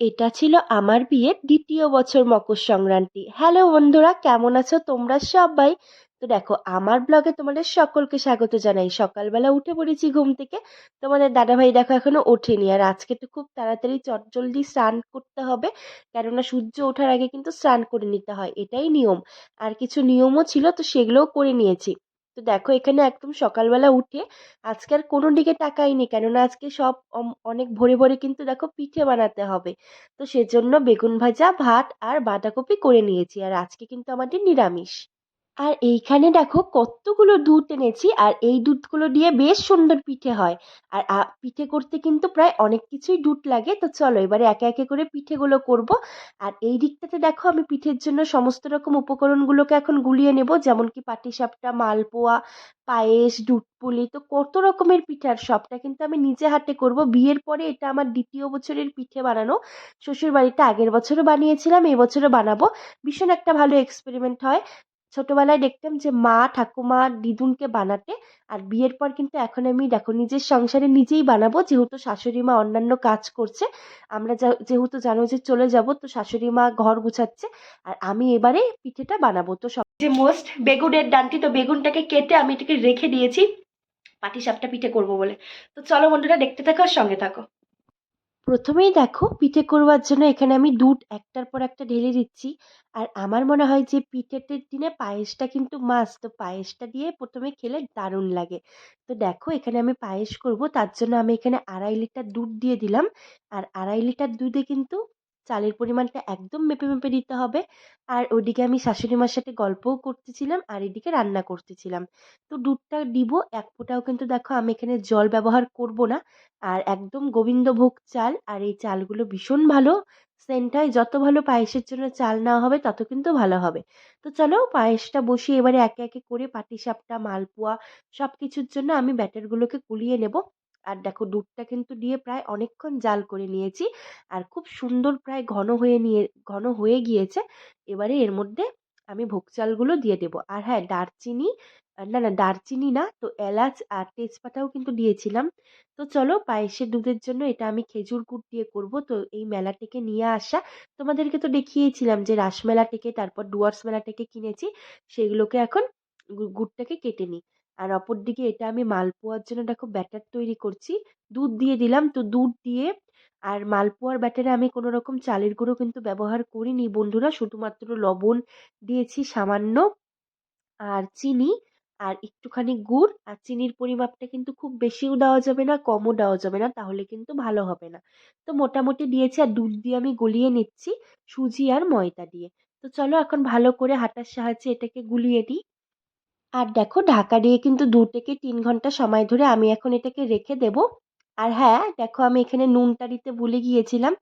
এটা ছিল আমার বিয়ের দ্বিতীয় বছর মকর সংক্রান্তি। হ্যালো বন্ধুরা, কেমন আছো তোমরা সবাই? তো দেখো, আমার ব্লগে তোমাদের সকলকে স্বাগত জানাই। সকালবেলা উঠে পড়েছি ঘুম থেকে। তোমাদের দাদাভাই দেখো এখনও ওঠেনি। আর আজকে তো খুব তাড়াতাড়ি চটজলদি স্নান করতে হবে, কেননা সূর্য ওঠার আগে কিন্তু স্নান করে নিতে হয়। এটাই নিয়ম। আর কিছু নিয়মও ছিল, তো সেগুলোও করে নিয়েছি। তো দেখো, এখানে একদম সকালবেলা উঠে আজকে আর কোনো দিকে টাকাইনি কেননা আজকে সব অনেক ভোরে ভোরে কিন্তু দেখো পিঠে বানাতে হবে। তো সেজন্য বেগুন ভাজা, ভাত আর বাঁধাকপি করে নিয়েছি। আর আজকে কিন্তু আমাদের নিরামিষ। আর এইখানে দেখো কতগুলো দুধ এনেছি, আর এই দুধগুলো দিয়ে বেশ সুন্দর পিঠে হয়। আর পিঠে করতে কিন্তু প্রায় অনেক কিছুই দুধ লাগে। তো চলো এবারে একে একে করে পিঠেগুলো করব। আর এই দিকটাতে দেখো আমি পিঠের জন্য সমস্ত রকম উপকরণগুলোকে এখন গুলিয়ে নেব, যেমন কি পাটিসাপটা, মালপোয়া, পায়েস, দুধপুলি, তো কত রকমের পিঠে। আর সবটা কিন্তু আমি নিজে হাতে করব। বিয়ের পরে এটা আমার দ্বিতীয় বছরের পিঠে বানানো। শ্বশুর বাড়িতে আগের বছরও বানিয়েছিলাম এই বছরও বানাবো। ভীষণ একটা ভালো এক্সপেরিমেন্ট হয়। ছোটবেলায় দেখতাম যে মা, ঠাকুমা, দিদুনকে বানাতে আর বিয়ের পর কিন্তু এখন আমি দেখো নিজের সংসারে নিজেই বানাবো। যেহেতু শাশুড়ি মা অন্যান্য কাজ করছে, আমরা যেহেতু জানো যে চলে যাব, তো শাশুড়ি মা ঘর গুছাচ্ছে আর আমি এবারে পিঠেটা বানাবো। তো সব যে মোস্ট বেগুনের ডানটি, তো বেগুনটাকে কেটে আমি এটাকে রেখে দিয়েছি, পাটিসাপটা পিঠে করব বলে। তো চলো বন্ধুরা দেখতে থাকো আর সঙ্গে থাকো। প্রথমেই দেখো পিঠে করবার জন্য এখানে আমি দুধ একটার পর একটা ঢেলে দিচ্ছি। আর আমার মনে হয় যে পিঠেটের দিনে পায়েসটা কিন্তু মাছ তো পায়েসটা দিয়ে প্রথমে খেলে দারুণ লাগে। তো দেখো এখানে আমি পায়েস করব, তার জন্য আমি এখানে আড়াই লিটার দুধ দিয়ে দিলাম। আর আড়াই লিটার দুধে কিন্তু চালের পরিমাণটা একদম মেপে মেপে দিতে হবে। আর ওদিকে আমি শাশুড়ি মার সাথে গল্পও করতেছিলাম আর এদিকে রান্না করতেছিলাম। তো দুধটা দিব, এক ফোঁটাও কিন্তু দেখো আমি এখানে জল ব্যবহার করব না। আর একদম গোবিন্দভোগ চাল আর এই চালগুলো ভীষণ ভালো। সেন্টায় যত ভালো পায়েসের জন্য চাল নেওয়া হবে তত কিন্তু ভালো হবে। তো চলো পায়েসটা বসিয়ে এবারে একে একে করে পাটিসাপটা, মালপোয়া সব কিছুর জন্য আমি ব্যাটারগুলোকে গুলিয়ে নেব। আর দেখো দুধটা কিন্তু দিয়ে প্রায় অনেকক্ষণ জাল করে নিয়েছি। আর খুব সুন্দর প্রায় ঘন হয়ে নিয়ে, ঘন হয়ে গিয়েছে। এবারে এর মধ্যে আমি ভোগ চালগুলো দিয়ে দেবো। আর হ্যাঁ দারচিনি না না, দারচিনি না, তো এলাচ আর তেজপাতাও কিন্তু দিয়েছিলাম। তো চলো পায়েসের দুধের জন্য এটা আমি খেজুর গুড় দিয়ে করব। তো এই মেলা থেকে নিয়ে আসা, তোমাদেরকে তো দেখিয়েছিলাম যে রাসমেলা থেকে, তারপর ডুয়ার্স মেলা থেকে কিনেছি, সেগুলোকে এখন গুড়টাকে কেটে নিই। আর অপর দিকে এটা আমি মালপোয়ার জন্য দেখো ব্যাটার তৈরি করছি। দুধ দিয়ে দিলাম তো দুধ দিয়ে আর মালপোয়ার ব্যাটারে আমি কোনো রকম চালের গুঁড়ো কিন্তু ব্যবহার করিনি বন্ধুরা। শুধুমাত্র লবণ দিয়েছি সামান্য আর চিনি আর একটুখানি গুড়। আর চিনির পরিমাপটা কিন্তু খুব বেশিও দেওয়া যাবে না, কমও দেওয়া যাবে না, তাহলে কিন্তু ভালো হবে না। তো মোটামুটি দিয়েছি আর দুধ দিয়ে আমি গলিয়ে নিচ্ছি সুজি আর ময়দা দিয়ে। তো চলো এখন ভালো করে হাতার সাহায্যে এটাকে গুলিয়ে নিই আর দেখো ঢাকা দিয়ে কিন্তু দু থেকে তিন ঘণ্টা সময় ধরে আমি এখন এটাকে রেখে দেব। আর হ্যাঁ দেখো আমি এখানে নুনটা দিতে ভুলে গিয়েছিলাম।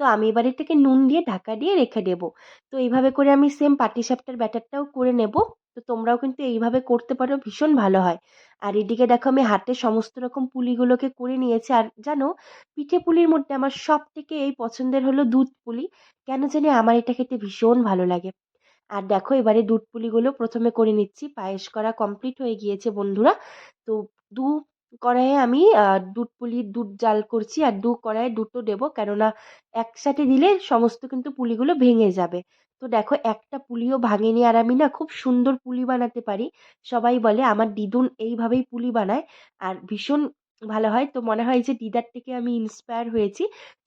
তো আমি এবার এটাকে নুন দিয়ে ঢাকা দিয়ে রেখে দেবো। তো এইভাবে করে আমি সেম পাটিসাপটার ব্যাটারটাও করে নেব। তো তোমরাও কিন্তু এইভাবে করতে পারো, ভীষণ ভালো হয়। আর এদিকে দেখো আমি হাতে সমস্ত রকম পুলিগুলোকে করে নিয়েছি। আর জানো, পিঠে পুলির মধ্যে আমার সব থেকে এই পছন্দের হলো দুধ পুলি। কেন জানি আমার এটা খেতে ভীষণ ভালো লাগে। আর দেখো এবারে দুধ পুলিগুলো প্রথমে করে নিচ্ছি। পায়েস করা কমপ্লিট হয়ে গিয়েছে বন্ধুরা। তো দু কড়াইয়ে আমি দুধ পুলির দুধ জাল করছি আর দু কড়াইয়ে দুটো দেবো। কেননা একসাথে দিলে সমস্ত কিন্তু পুলিগুলো ভেঙে যাবে। তো দেখো একটা পুলিও ভাঙেনি আর আমি না খুব সুন্দর পুলি বানাতে পারি। সবাই বলে, আমার দিদুন এইভাবেই পুলি বানায়। আর ভীষণ ভালো হয়। তো মনে হয় যে দিদার থেকে আমি ইন্সপায়ার হয়েছি।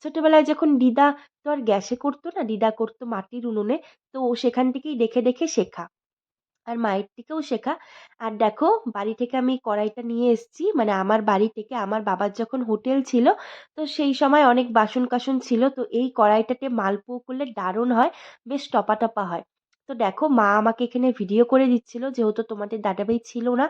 ছোটবেলায় যখন দিদা তো আর গ্যাসে করতো না, দিদা করতো মাটির উনুনে। তো সেখান থেকেই দেখে দেখে শেখা। আর মায়ের থেকেও শেখা। আর দেখো, বাড়ি থেকে আমি কড়াইটা নিয়ে এসেছি। মানে আমার বাড়ি থেকে আমার বাবার যখন হোটেল ছিল, তো সেই সময় অনেক বাসন কাসন ছিল। তো এই কড়াইটাতে মালপোয়া করলে দারুণ হয়, বেশ টপা টপা হয়। তো দেখো, মা আমাকে এখানে ভিডিও করে দিচ্ছিল যেহেতু তোমাদের দাদাভাই ছিল না।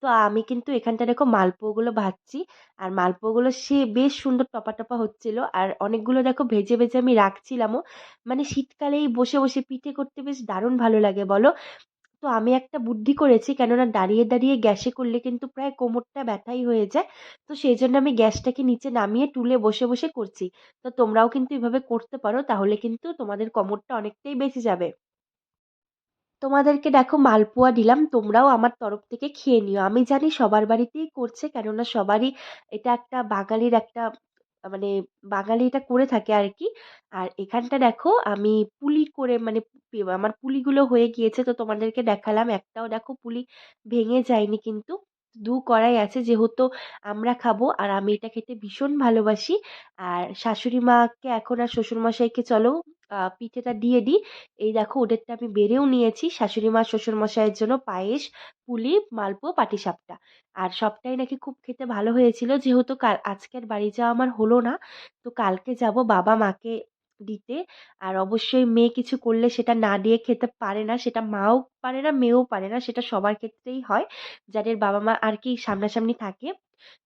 তো আমি কিন্তু এখানটা দেখো মালপোয়াগুলো ভাজছি আর মালপোয়াগুলো সে বেশ সুন্দর টপা টপা হচ্ছিল আর অনেকগুলো দেখো ভেজে ভেজে আমি রাখছিলামও। মানে শীতকালেই বসে বসে পিঠে করতে বেশ দারুণ ভালো লাগে বলো। তো আমি একটা বুদ্ধি করেছি কেননা দাঁড়িয়ে দাঁড়িয়ে গ্যাসে করলে কিন্তু প্রায় কোমরটা ব্যথাই হয়ে যায়। তো সেই জন্য আমি গ্যাসটাকে নিচে নামিয়ে টুলে বসে বসে করছি। তো তোমরাও কিন্তু এভাবে করতে পারো, তাহলে কিন্তু তোমাদের কোমরটা অনেকটাই বেঁচে যাবে। তোমাদেরকে দেখো মালপোয়া দিলাম, তোমরাও আমার তরফ থেকে খেয়ে নিও আমি জানি সবার বাড়িতেই করছে, কেননা সবারই এটা একটা বাঙালির একটা মানে বাঙালি এটা করে থাকে আর কি আর এখানটা দেখো, আমি পুলি করে মানে আমার পুলিগুলো হয়ে গিয়েছে, তো তোমাদেরকে দেখালাম। একটাও দেখো পুলি ভেঙে যায়নি কিন্তু। দু কড়াই আছে যেহেতু আমরা খাব আর আমি এটা খেতে ভীষণ ভালোবাসি। আর শাশুড়ি মাকে এখন আর শ্বশুরমশাইকে চলো পিঠেটা দিয়ে দিই। এই দেখো ওদেরটা আমি বেড়েও নিয়েছি। শাশুড়ি মা শ্বশুর মশাইয়ের জন্য পায়েস, পুলি, মালপোয়া, পাটিসাপটা। আর সবটাই নাকি খুব খেতে ভালো হয়েছিল। যেহেতু কাল আজকের বাড়ি যাওয়া আমার হলো না। তো কালকে যাব বাবা মাকে দিতে। আর অবশ্যই মেয়ে কিছু করলে সেটা না দিয়ে খেতে পারে না। সেটা মাও পারে না, মেয়েও পারে না। সেটা সবার ক্ষেত্রেই হয়। যাদের বাবা-মা আর কি সামনাসামনি থাকে।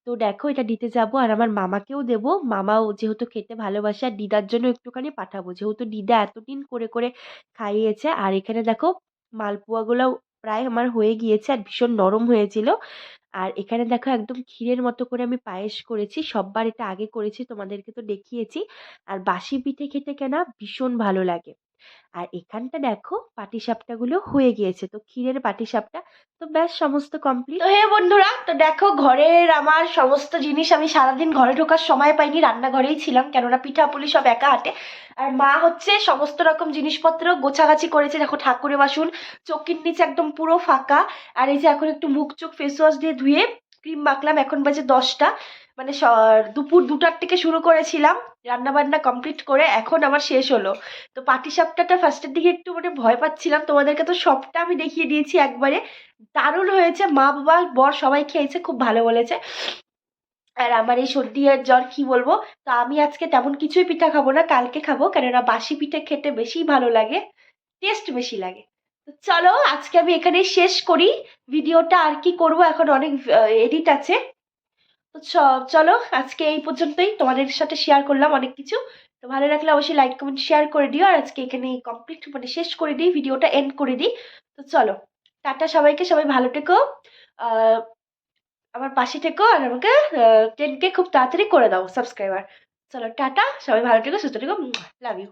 তো দেখো এটা দিতে যাব আর আমার মামাকেও দেবো। মামাও যেহেতু খেতে ভালোবাসে আর দিদার জন্য একটুখানি পাঠাবো। যেহেতু দিদা এতদিন করে, করে খাইয়েছে। আর এখানে দেখো মালপোয়াগুলাও প্রায় আমার হয়ে গিয়েছে আর ভীষণ নরম হয়েছিল। আর এখানে দেখো একদম ক্ষীরের মতো করে আমি পায়েস করেছি। সববার এটা আগে করেছি, তোমাদেরকে তো দেখিয়েছি। আর বাসি পিঠে খেতে কেনা ভীষণ ভালো লাগে। আর এখানটা দেখো পাটিসাপটাগুলো হয়ে গিয়েছে। তো ক্ষীরের পাটিসাপটা, তো ব্যাস সমস্ত কমপ্লিট। হে বন্ধুরা, তো দেখো ঘরের আমার সমস্ত জিনিস আমি সারাদিন ঘরে ঢোকার সময় পাইনি, রান্নাঘরেই ছিলাম, কেননা পিঠাপুলি সব একা হাতে আর মা হচ্ছে সমস্ত রকম জিনিসপত্র গোছাগাছি করেছে, দেখো ঠাকুরের বাসন, চৌকির নিচে একদম পুরো ফাঁকা আর এই যে এখন একটু মুখ চোখ ফেস ওয়াশ দিয়ে ধুয়ে ক্রিম মাখলাম, এখন বাজে দশটা। মানে দুপুর দুটার থেকে শুরু করেছিলাম রান্না বান্না কমপ্লিট করে এখন আমার শেষ হলো। তো পাটিসাপটাটা ফার্স্টের দিকে একটু মানে ভয় পাচ্ছিলাম, তোমাদেরকে তো সবটা আমি দেখিয়ে দিয়েছি একবারে। দারুণ হয়েছে, মা বাবা, বর সবাই খেয়েছে, খুব ভালো বলেছে। আর আমার এই সর্দি আর জ্বর, কি বলব? তো আমি আজকে তেমন কিছুই পিঠা খাব না, কালকে খাব, কেননা বাসি পিঠে খেতে বেশি ভালো লাগে টেস্ট বেশি লাগে। চলো, আজকে আমি এখানে শেষ করি। ভিডিওটা আর কি করব, এখন অনেক এডিট আছে। তো চলো, আজকে এই পর্যন্তই। তোমাদের সাথে শেয়ার করলাম অনেক কিছু। তো ভালো লাগলে অবশ্যই লাইক কমেন্ট শেয়ার করে দিও। আর আজকে এখানে কমপ্লিট মানে শেষ করে দিই, ভিডিওটা এন্ড করে দিই। তো চলো, টাটা সবাইকে, সবাই ভালো থেকো। আমার পাশে থেকো আর আমাকে টেনকে খুব তাড়াতাড়ি করে দাও সাবস্ক্রাইবার চলো, টাটা, সবাই ভালো থেকো, সুস্থ থেকো লাভ ইউ